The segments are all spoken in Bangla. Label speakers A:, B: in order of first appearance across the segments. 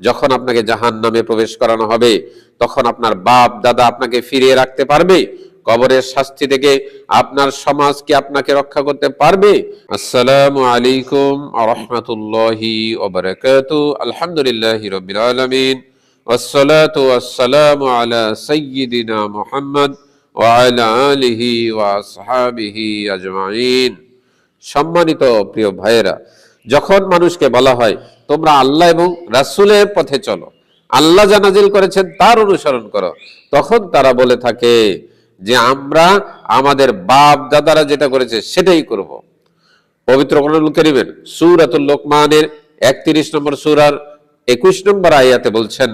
A: যখন আপনাকে জাহান নামে প্রবেশ করানো হবে তখন আপনার বাপ দাদা আপনাকে ফিরিয়ে রাখতে পারবে কবরের শাস্তি থেকে আপনার সমাজ কি আপনাকে রক্ষা করতে পারবে আসসালামু আলাইকুম রহমতুল্লাহি আলহামদুলিল্লাহ রবিল আলমিন والصلاة والسلام على سيدنا محمد وعلى آله وأصحابه أجمعين সম্মানিত প্রিয় ভাইয়েরা যখন মানুষকে বলা হয় তোমরা আল্লাহ এবং রাসূলের পথে চলো। আল্লাহ জানাজিল করেছেন তার অনুসরণ করো। তখন তারা বলে থাকে যে, আমরা আমাদের বাপ দাদারা যেটা করেছে সেটাই করব। পবিত্র কারীমের সূরাতুল লোকমানের 31 নম্বর সূরার 21 নম্বর আয়াতে বলছেন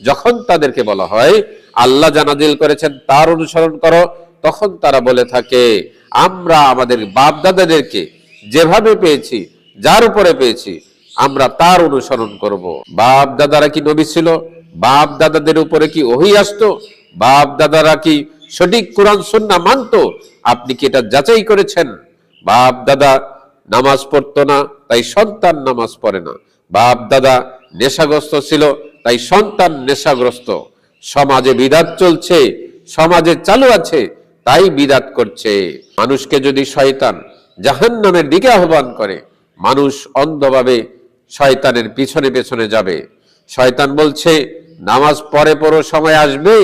A: যখন তাদেরকে বলা হয় আল্লাহ জানাজিল করেছেন, তার অনুসরণ করো। তখন তারা বলে থাকে, আমরা আমাদের বাপ দাদাদেরকে যেভাবে পেয়েছি, যার উপরে পেয়েছি, আমরা তার অনুসরণ করব। বাপ দাদারা কি নবী ছিল? বাপ দাদাদের উপরে কি ওহি আসতো? বাপ দাদারা কি সঠিক কোরআন সুন্না মানতো? আপনি কি এটা যাচাই করেছেন? বাপ দাদা নামাজ পড়তো না, তাই সন্তান নামাজ পড়ে না। বাপ দাদা নেশাগ্রস্ত ছিল, তাই সন্তান নেশাগ্রস্ত। সমাজে বিদাত চলছে, সমাজে চালু আছে, তাই বিদাত করছে। মানুষকে যদি শয়তান জাহান্নামের দিকে আহ্বান করে, মানুষ অন্ধভাবে শয়তানের পিছনে পেছনে যাবে। শয়তান বলছে, নামাজ পরে পরো সময় আসবে।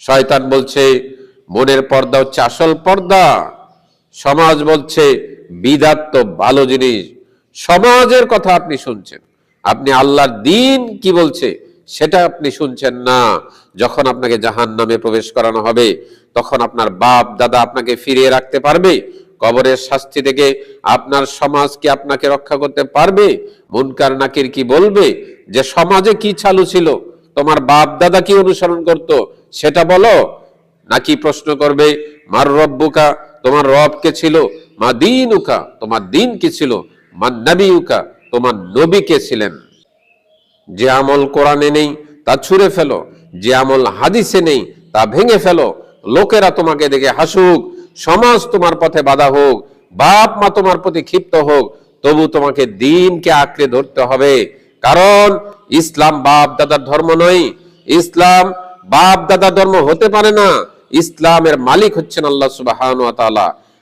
A: শয়তান বলছে, মনের পর্দা হচ্ছে আসল পর্দা। সমাজ বলছে, বিদাত তো ভালো জিনিস। সমাজের কথা আপনি শুনছেন। আপনি আল্লাহর দিন কি বলছে? সেটা আপনি শুনছেন না। যখন আপনাকে জাহান নামে প্রবেশ করানো হবে, তখন আপনার বাপ, দাদা আপনাকে ফিরিয়ে রাখতে পারবে। কবরের শাস্তি থেকে আপনার সমাজ কি আপনাকে রক্ষা করতে পারবে? মুনকার নাকির কি বলবে? যে সমাজে কি চালু ছিল? তোমার বাপ, দাদা কি অনুসরণ করত? সেটা বলো। নাকি প্রশ্ন করবে, মার রব্বুকা, তোমার রব কে ছিল? মা দিন উকা তোমার দিন কি ছিল? মা নবী উকা তোমার নবী কে ছিলেন? যে আমল কোরআনে নেই, তা ছুঁড়ে ফেলো। যে আমল হাদিসে নেই, তা ভেঙে ফেলো। লোকেরা তোমাকে দেখে হাসুক, সমাজ তোমার পথে বাধা হোক, বাপ মা তোমার প্রতি ক্ষিপ্ত হোক, তবু তোমাকে দিনকে আঁকড়ে ধরতে হবে। কারণ ইসলাম বাপ দাদার ধর্ম নয়। ইসলাম বাপ দাদার ধর্ম হতে পারে না। ইসলামের মালিক হচ্ছেন আল্লাহ সুবাহান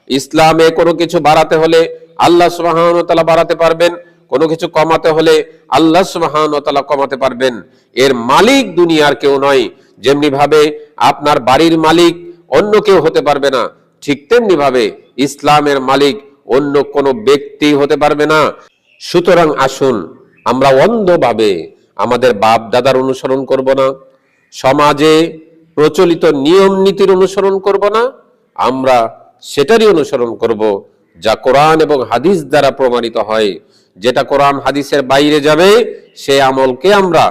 A: ইসলামে কোনো কিছু বাড়াতে হলে আল্লাহ সুবাহান বাড়াতে পারবেন। কোনো কিছু কমাতে হলে আল্লাহ সুবাহান তাআলা কমাতে পারবেন। এর মালিক দুনিয়ার কেউ নয়। যেমনি ভাবে আপনার বাড়ির মালিক অন্য কেউ হতে পারবে না, ঠিক তেমনি ভাবে ইসলামের মালিক অন্য কোনো ব্যক্তি হতে পারবে না। সুতরাং আসুন, আমরা অন্ধভাবে আমাদের বাপ দাদার অনুসরণ করব না, সমাজে প্রচলিত নিয়ম নীতির অনুসরণ করব না, আমরা সেটারই অনুসরণ করব যা কোরআন এবং হাদিস দ্বারা প্রমাণিত হয়। যেটা কোরআন হাদিসের বাইরে যাবে সে আমলকে আমরা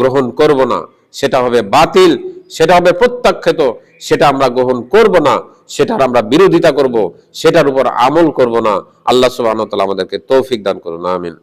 A: গ্রহণ করব না। সেটা হবে বাতিল, সেটা হবে প্রত্যাখ্যাত, সেটা আমরা গ্রহণ করব না, সেটার আমরা বিরোধিতা করব, সেটার উপর আমল করব না। আল্লাহ সুবাহ আমাদেরকে তৌফিক দান করুন, আমিন।